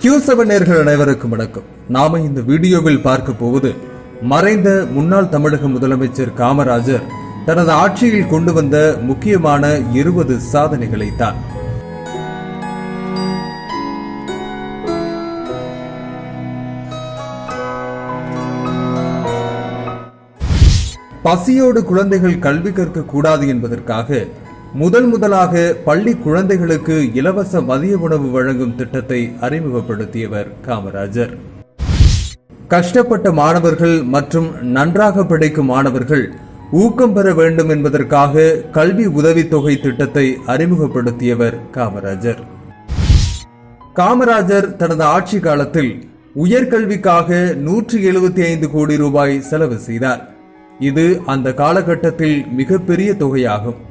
Q seven நேர்கள் அனைவருக்கும் வணக்கம். நாம இந்த வீடியோவில் பார்க்க போவது மறைந்த முன்னாள் தமிழக முதலமைச்சர் காமராஜர் தனது ஆட்சியில் கொண்டு வந்த முக்கியமான இருபது சாதனைகளை தான் பசியோடு குழந்தைகள் கல்வி கற்க கூடாது என்பதற்காக முதல் முதலாக பள்ளி குழந்தைகளுக்கு இலவச மதிய உணவு வழங்கும் திட்டத்தை அறிமுகப்படுத்தியவர் காமராஜர். கஷ்டப்பட்ட மாணவர்கள் மற்றும் நன்றாக படிக்கும் மாணவர்கள் ஊக்கம் பெற வேண்டும் என்பதற்காக கல்வி உதவித்தொகை திட்டத்தை அறிமுகப்படுத்தியவர் காமராஜர். காமராஜர் தனது ஆட்சி காலத்தில் உயர்கல்விக்காக நூற்றி எழுபத்தி ஐந்து கோடி ரூபாய் செலவு செய்தார். இது அந்த காலகட்டத்தில் மிகப்பெரிய தொகையாகும்.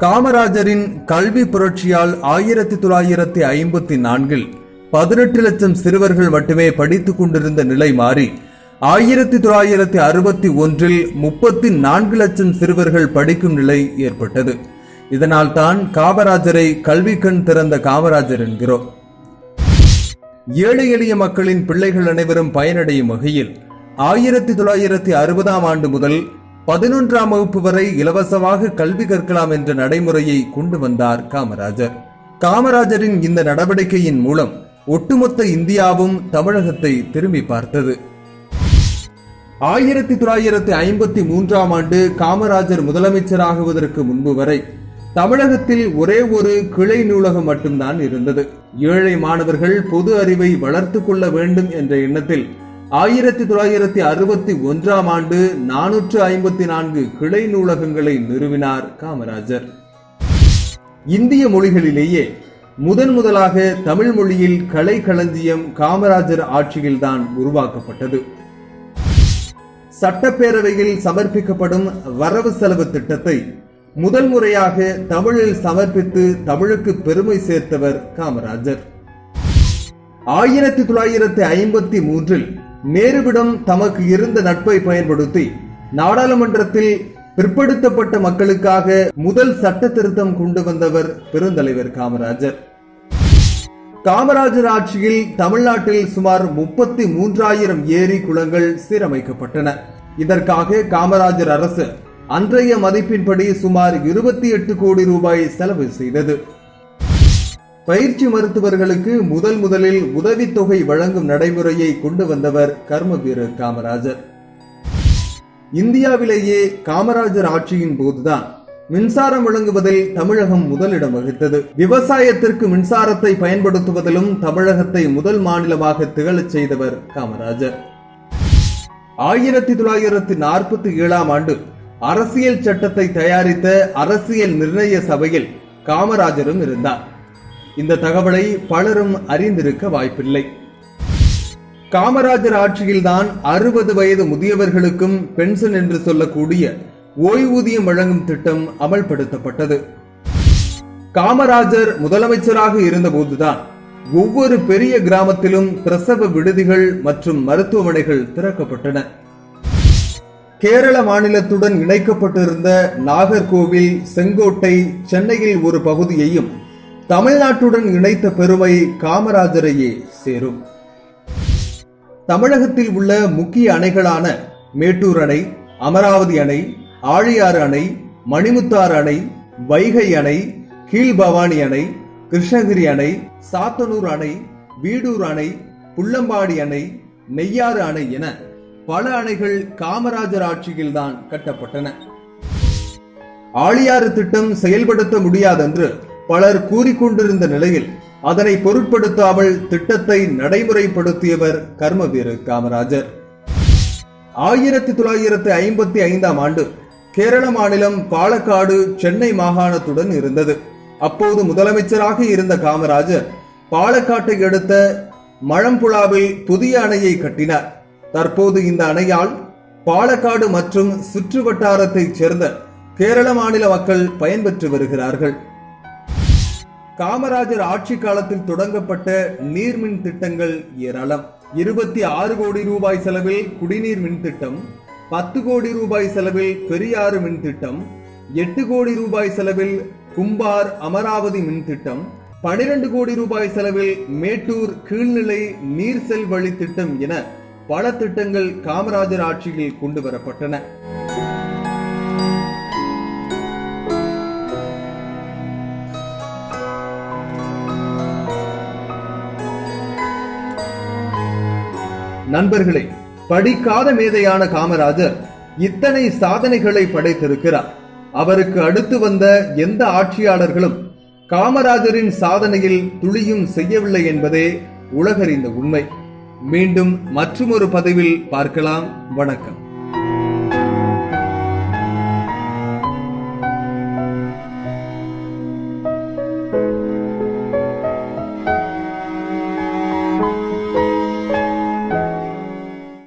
காமராஜரின் கல்வி புரட்சியால் ஆயிரத்தி தொள்ளாயிரத்தி ஐம்பத்தி நான்கில் பதினெட்டு லட்சம் சிறுவர்கள் மட்டுமே படித்துக் கொண்டிருந்த நிலை மாறி ஆயிரத்தி தொள்ளாயிரத்தி அறுபத்தி ஒன்றில் முப்பத்தி நான்கு லட்சம் சிறுவர்கள் படிக்கும் நிலை ஏற்பட்டது. இதனால் தான் காமராஜரை கல்வி கண் திறந்த காமராஜர் என்கிறோம். ஏழை எளிய மக்களின் பிள்ளைகள் அனைவரும் பயனடையும் வகையில் ஆயிரத்தி தொள்ளாயிரத்தி அறுபதாம் ஆண்டு முதல் பதினொன்றாம் வகுப்பு வரை இலவசமாக கல்வி கற்கலாம் என்ற நடைமுறையை கொண்டு வந்தார் காமராஜர். காமராஜரின் இந்த நடவடிக்கையின் மூலம் ஒட்டுமொத்த இந்தியாவும் தமிழகத்தை திரும்பி பார்த்தது. ஆயிரத்தி தொள்ளாயிரத்தி ஐம்பத்தி மூன்றாம் ஆண்டு காமராஜர் முதலமைச்சராகுவதற்கு முன்பு வரை தமிழகத்தில் ஒரே ஒரு கிளை நூலகம் மட்டும்தான் இருந்தது. ஏழை மாணவர்கள் பொது அறிவை வளர்த்துக் கொள்ள வேண்டும் என்ற எண்ணத்தில் ஆயிரத்தி தொள்ளாயிரத்தி அறுபத்தி ஒன்றாம் ஆண்டு நானூற்று ஐம்பத்தி நான்கு கிளை நூலகங்களை நிறுவினார் காமராஜர். இந்திய மொழிகளிலேயே முதன் முதலாக தமிழ் மொழியில் கலை களஞ்சியம் காமராஜர் ஆட்சியில்தான் உருவாக்கப்பட்டது. சட்டப்பேரவையில் சமர்ப்பிக்கப்படும் வரவு செலவு திட்டத்தை முதல் முறையாக தமிழில் சமர்ப்பித்து தமிழுக்கு பெருமை சேர்த்தவர் காமராஜர். ஆயிரத்தி தொள்ளாயிரத்தி ஐம்பத்தி மூன்றில் நேருவிடம் தமக்கு இருந்த நட்பை பயன்படுத்தி நாடாளுமன்றத்தில் பிற்படுத்தப்பட்ட மக்களுக்காக முதல் சட்ட திருத்தம் கொண்டு வந்தவர் பெருந்தலைவர் காமராஜர். காமராஜர் ஆட்சியில் தமிழ்நாட்டில் சுமார் முப்பத்தி மூன்றாயிரம் ஏரி குளங்கள் சீரமைக்கப்பட்டன. இதற்காக காமராஜர் அரசு அன்றைய மதிப்பின்படி சுமார் இருபத்தி எட்டு கோடி ரூபாய் செலவு செய்தது. பயிற்சி மருத்துவர்களுக்கு முதல் முதலில் உதவித்தொகை வழங்கும் நடைமுறையை கொண்டு வந்தவர் கர்ம வீரர் காமராஜர். இந்தியாவிலேயே காமராஜர் ஆட்சியின் போதுதான் மின்சாரம் வழங்குவதில் தமிழகம் முதலிடம் வகித்தது. விவசாயத்திற்கு மின்சாரத்தை பயன்படுத்துவதிலும் தமிழகத்தை முதல் மாநிலமாக திகழச் செய்தவர் காமராஜர். ஆயிரத்தி தொள்ளாயிரத்தி நாற்பத்தி ஏழாம் ஆண்டு அரசியல் சட்டத்தை தயாரித்த அரசியல் நிர்ணய சபையில் காமராஜரும் இருந்தார். இந்த தகவலை பலரும் அறிந்திருக்க வாய்ப்பில்லை. காமராஜர் ஆட்சியில்தான் அறுபது வயது முதியவர்களுக்கும் பென்ஷன் என்று சொல்லக்கூடிய ஓய்வூதியம் வழங்கும் திட்டம் அமல்படுத்தப்பட்டது. காமராஜர் முதலமைச்சராக இருந்தபோதுதான் ஒவ்வொரு பெரிய கிராமத்திலும் பிரசவ விடுதிகள் மற்றும் மருத்துவமனைகள் திறக்கப்பட்டன. கேரள மாநிலத்துடன் இணைக்கப்பட்டிருந்த நாகர்கோவில் செங்கோட்டை சென்னையில் ஒரு பகுதியையும் தமிழ்நாட்டுடன் இணைத்த பெருமை காமராஜரையே சேரும். தமிழகத்தில் உள்ள முக்கிய அணைகளான மேட்டூர் அணை அமராவதி அணை ஆழியாறு அணை மணிமுத்தாறு அணை வைகை அணை கீழ்பவானி அணை கிருஷ்ணகிரி அணை சாத்தனூர் அணை வீடூர் அணை புள்ளம்பாடி அணை நெய்யாறு அணை என பல அணைகள் காமராஜர் ஆட்சியில்தான் கட்டப்பட்டன. ஆழியாறு திட்டம் செயல்படுத்த முடியாதென்று பலர் கூறிக்கொண்டிருந்த நிலையில் அதனை பொருட்படுத்தாமல் திட்டத்தை நடைமுறைப்படுத்தியவர் கர்மவீர காமராஜர். ஆயிரத்தி தொள்ளாயிரத்தி ஐம்பத்தி ஐந்தாம் ஆண்டு கேரள மாநிலம் பாலக்காடு சென்னை மாகாணத்துடன் இருந்தது. அப்போது முதலமைச்சராக இருந்த காமராஜர் பாலக்காட்டை அடுத்த மழம்புழாவில் புதிய அணையை கட்டினார். தற்போது இந்த அணையால் பாலக்காடு மற்றும் சுற்று வட்டாரத்தைச் சேர்ந்த கேரள மாநில மக்கள் பயன்பெற்று வருகிறார்கள். காமராஜர் ஆட்சி காலத்தில் தொடங்கப்பட்ட நீர்மின் திட்டங்கள் ஏராளம். இருபத்தி ஆறு கோடி ரூபாய் செலவில் குடிநீர் மின் திட்டம் பத்து கோடி ரூபாய் செலவில் பெரியாறு மின் திட்டம் எட்டு கோடி ரூபாய் செலவில் கும்பார் அமராவதி மின் திட்டம் 12 கோடி ரூபாய் செலவில் மேட்டூர் கீழ்நிலை நீர் செல்வழி திட்டம் என பல திட்டங்கள் காமராஜர் ஆட்சியில் கொண்டு வரப்பட்டன. நண்பர்களே படிக்காத மேதையான காமராஜர் இத்தனை சாதனைகளை படைத்திருக்கிறார். அவருக்கு அடுத்து வந்த எந்த ஆட்சியாளர்களும் காமராஜரின் சாதனையில் துளியும் செய்யவில்லை என்பதே உலகறிந்த உண்மை. மீண்டும் மற்றுமொரு பதிவில் பார்க்கலாம். வணக்கம்.